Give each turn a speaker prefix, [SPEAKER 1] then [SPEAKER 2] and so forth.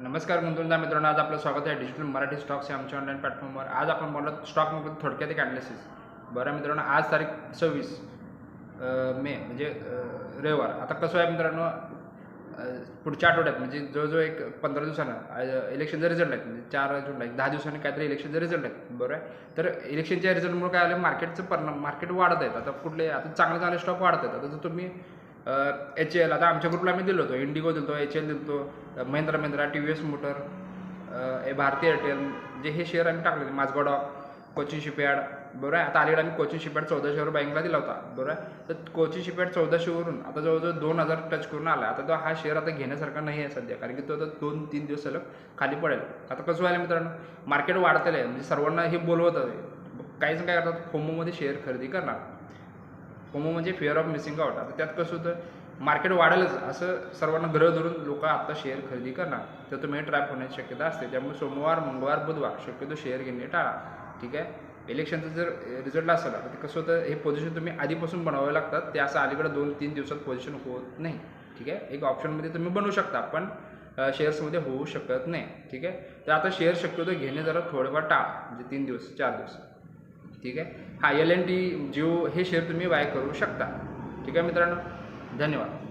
[SPEAKER 1] नमस्कार गुंतवणूकदार मित्रांनो आज आपलं स्वागत आहे डिजिटल मराठी स्टॉक्स या आमच्या ऑनलाईन प्लॅटफॉर्मवर आज आपण बोलत स्टॉक मार्केट थोडक्यात एक ॲनालिसिस बरं मित्रांनो आज तारीख सव्वीस मे म्हणजे रविवार. आता कसं आहे मित्रांनो पुढच्या आठवड्यात म्हणजे जवळजवळ एक पंधरा दिवसानं इलेक्शनचा रिझल्ट आहेत म्हणजे चार जूनला एक दहा दिवसांनी काहीतरी इलेक्शनचा रिझल्ट आहेत. बरं आहे? तर इलेक्शनच्या रिझल्टमुळे काय आलं मार्केटचं परिणाम मार्केट वाढत आहेत. आता कुठले आता चांगले चांगले स्टॉक वाढत आहेत. आता जर तुम्ही एच एल आता आमच्या ग्रुपला आम्ही दिलो होतो. इंडिगो दिलतो एच एल दिलतो Mahindra Mahindra T V S motor ए भारतीय भारती एअरटेल जे हे शेअर आम्ही टाकले माझगॉड कोचिंग शिपयार्ड बरोबर आहे? आता अलीकडे आम्ही कोचिंग शिपयार्ड चौदाशेवर बँकला दिला होता बरोबर आहे? तर कोचिंग शिपयार्ड चौदाशेवरून आता जवळजवळ दोन हजार टच करून आला आता तो हा शेअर आता घेण्यासारखा नाही आहे सध्या कारण की तो आता दोन तीन दिवस सलग खाली पडेल. आता कसं व्हायला मित्रांनो मार्केट वाढतेलं आहे म्हणजे सर्वांना हे बोलवत आहे काहीच काय करतात फोमोमध्ये शेअर खरेदी करणार. फोमो म्हणजे फिअर ऑफ मिसिंग आउट आता त्यात कसं होतं मार्केट वाढेलच असं सर्वांना ग्रह धरून लोक आता शेअर खरेदी करणार. तर तुम्ही ट्रॅप होण्याची शक्यता असते. त्यामुळे सोमवार मंगळवार बुधवार शक्यतो शेअर घेणे टाळा. ठीक आहे? इलेक्शनचं जर रिझल्ट असेल तर कसं होतं हे पोझिशन तुम्ही आधीपासून बनवावे लागतात. ते असं अलीकडे दोन तीन दिवसात पोझिशन होत नाही. ठीक आहे? एक ऑप्शनमध्ये तुम्ही बनवू शकता पण शेअर्समध्ये होऊ शकत नाही. ठीक आहे? तर आता शेअर शक्यतो घेणे जरा थोडेफार टाळा. म्हणजे तीन दिवस चार दिवस. ठीक आहे? हा एल एन टी जिओ हे शेअर तुम्ही बाय करू शकता. ठीक आहे मित्रांनो? धन्यवाद.